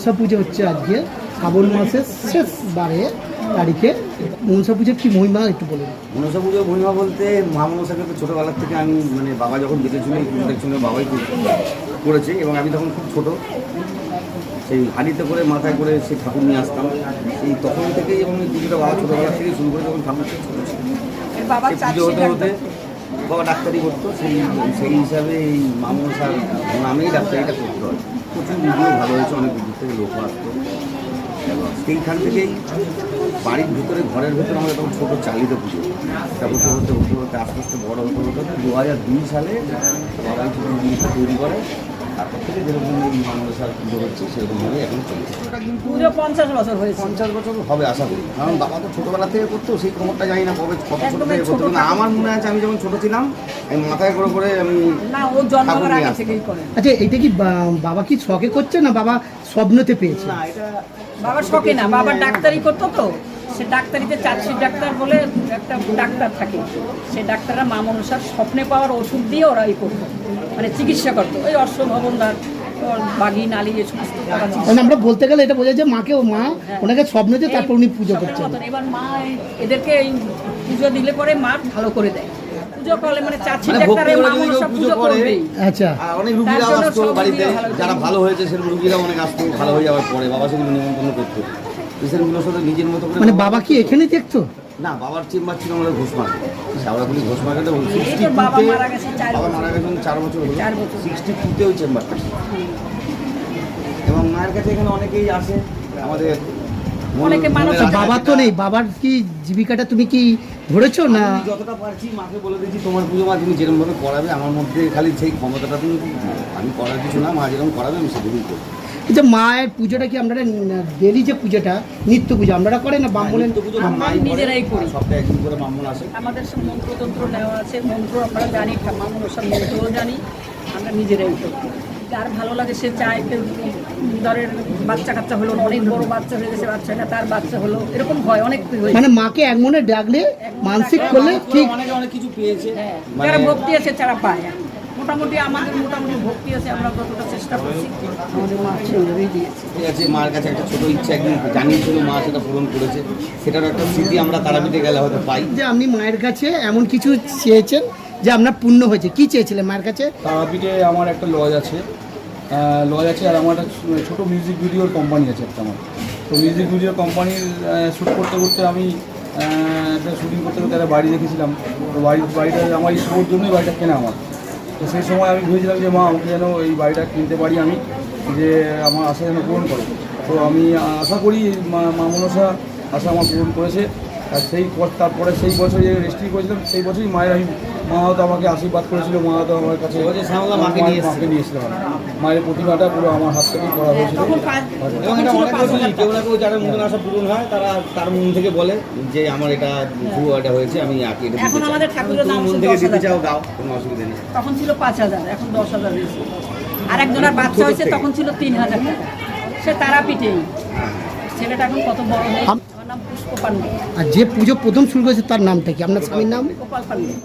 মনসা পুজো হচ্ছে আজকে শ্রাবণ মাসের শেষ বারে তারিখে। মনসা পুজোর কি মহিমা একটু বলুন। মনসা পুজোর মহিমা বলতে মা মনসাকে তো ছোটোবেলার থেকে আমি মানে বাবা যখন পুজোটার সঙ্গে বাবাই কর- করেছে এবং আমি তখন খুব ছোট। সেই হাঁড়িতে করে মাথায় করে সেই ঠাকুর নিয়ে আসতাম। এই তখন থেকেই এবং এই পুজোটা বাবা ছোটোবেলা থেকে শুরু করে যখন ঠাকুর ছোট ছিল। সেই পুজো হতে হতে বাবা ডাক্তারি করতো সেই সেই হিসাবে এই মা মনসার নামেই ডাক্তারিটা করতে হয়। প্রচুর ভিডিও ভালো হয়েছে, অনেক দূর থেকে লোক আসতো। সেইখান থেকেই বাড়ির ভিতরে, ঘরের ভিতরে আমাদের তখন ছোটো চালিত পুজো। তারপর হতে হতে হতে হতে আস্তে আস্তে বড় হতে হতে দু হাজার দুই সালে বাবা এই ছোটো তৈরি করে। তারপর থেকে যেরকম এই পুজো হচ্ছে সেরকমভাবে এখন চলছে পুজো পঞ্চাশ বছর হয়েছে। পঞ্চাশ বছর হবে আশা করি। কারণ বাবা তো ছোটোবেলা থেকে করতো সেই খবরটা জানি না কবে কত ছোটো একদমই থেকে করতো। ছোট আমার মনে আছে আমি যখন ছোটো ছিলাম আমি মাথায় করে করে আমি না ও জন্মাবার আগে থেকেই করে। আচ্ছা এটা কি বাবা কি শখে করছে না বাবা স্বপ্নতে পেয়েছে? না এটা বাবার শখে না বাবার ডাক্তারি করতো তো। সে ডাক্তারিতে চাচ্ছি ডাক্তার বলে একটা ডাক্তার থাকে। সে ডাক্তাররা মা মনসার স্বপ্নে পাওয়ার ওষুধ দিয়ে ওরা ই করতো। মানে চিকিৎসা করতো। ওই অশ্ব ভবনদার ওর বাগি নালি এ সমস্ত মানে আমরা বলতে গেলে এটা বোঝা যায় মাকে ও মা ওনাকে স্বপ্নতে তারপর উনি পুজো করছেন। এবার মা এদেরকে এই পুজো দিলে পরে মা ভালো করে দেয়। পুজো করলে মানে চাচ্ছি মানে ডাক্তার ভক্তি মা মনসা পুজো আচ্ছা। অনেক রুগীরা আসতো বাড়িতে। যারা ভালো হয়েছে সেরকম রুগীরা অনেক আসতো ভালো হয়ে যাওয়ার পরে বাবা সেগুলো নিমন্ত্রণ করতো। পেশেন্টগুলোর সাথে নিজের মতো করে মানে বাবা কি এখানে দেখতো? না বাবার চেম্বার ছিল আমাদের ঘোষ মার্কেট শাওড়াগুলি ঘোষ মার্কেটে এই তো বাবা মারা গেছে চার বছর। গেছেন চার বছর হলো। সিক্সটি টুতে ওই চেম্বারটা এবং মায়ের কাছে এখানে অনেকেই আসে। আমাদের বাবা তো নেই। বাবার কি জীবিকাটা তুমি কি ধরেছো না? আমি যতটা পারছি মাকে বলে দিয়েছি তোমার পুজো মা তুমি যেরকমভাবে করাবে আমার মধ্যে খালি সেই ক্ষমতাটা তুমি আমি করার কিছু না মা যেরকম করাবে আমি সেগুলোই করব। যে মায়ের পুজোটা কি আপনারা ডেলি যে পুজোটা নিত্য পুজো আপনারা করেন না ব্রাহ্মণের? নিত্য পুজো আমরা নিজেরাই করি। সপ্তাহে একদিন করে ব্রাহ্মণ আসে। আমাদের সব মন্ত্রতন্ত্র নেওয়া আছে মন্ত্র আমরা জানি ঠাম্মা মনসার মন্ত্রও জানি আমরা নিজেরাই করি। যার ভালো লাগে সে চায় কেউ ধরেন বাচ্চা কাচ্চা হলো অনেক বড় বাচ্চা হয়ে গেছে বাচ্চাটা তার বাচ্চা হলো এরকম হয় অনেক মানে মাকে এক মনে ডাকলে মানসিক করলে ঠিক অনেকে অনেক কিছু পেয়েছে। হ্যাঁ, মানে যারা ভক্তি আছে তারা পায়। মোটামুটি আমাদের মোটামুটি ভক্তি আছে আমরা যতটা চেষ্টা করছি। আমাদের মা সেভাবেই দিয়েছে। ঠিক আছে মার কাছে একটা ছোট ইচ্ছা একদিন জানিয়েছিল মা সেটা পূরণ করেছে। সেটার একটা স্মৃতি আমরা তারাপীঠে গেলে হয়তো পাই। যে আপনি মায়ের কাছে এমন কিছু চেয়েছেন যে আপনার পূর্ণ হয়েছে কি চেয়েছিলেন মায়ের কাছে? তারাপীঠে আমার একটা লজ আছে। লজ আছে আর আমার একটা ছোটো মিউজিক ভিডিওর কোম্পানি আছে একটা আমার। তো মিউজিক ভিডিও কোম্পানির শ্যুট করতে করতে আমি একটা শুটিং করতে করতে একটা বাড়ি দেখেছিলাম। তো বাড়ি বাড়িটা আমার এই শোর জন্যই বাড়িটা কেনা আমার। তো সেই সময় আমি ভেবেছিলাম যে, মা আমাকে যেন এই বাড়িটা কিনতে পারি আমি, যে আমার আশা যেন পূরণ করে। তো আমি আশা করি মা মনসা আশা আমার পূরণ করেছে। আর সেই পর তারপরে সেই বছর যে রেজিস্ট্রি করেছিলাম সেই বছরই মায়ের আমি মা হয়তো আমাকে আশীর্বাদ করেছিল মা হয়তো আমার কাছে মাকে নিয়ে এসেছে। নিয়ে এসেছিলাম মায়ের প্রতিভাটা পুরো আমার হাত থেকেই করা হয়েছিল। এবং এটা অনেক বছরই কেউ না কেউ যারা মনের আশা পূরণ হয় তারা তার মন থেকে বলে যে আমার এটা শুভ এটা হয়েছে আমি আঁকি এটা এখন আমাদের ঠাকুরের নাম মন থেকে দিতে চাও দাও কোনো অসুবিধা নেই। তখন ছিল পাঁচ হাজার এখন দশ হাজার হয়েছে। আর একজনের বাচ্চা হয়েছে তখন ছিল তিন হাজার টাকা। সে তারাপীঠেই। ছেলেটা এখন কত বড় হয়েছে। নাম পুষ্প পান্ডে আর যে পুজো প্রথম শুরু করেছে তার নামটা কি? আপনার স্বামীর নাম? গোপাল পান্ডে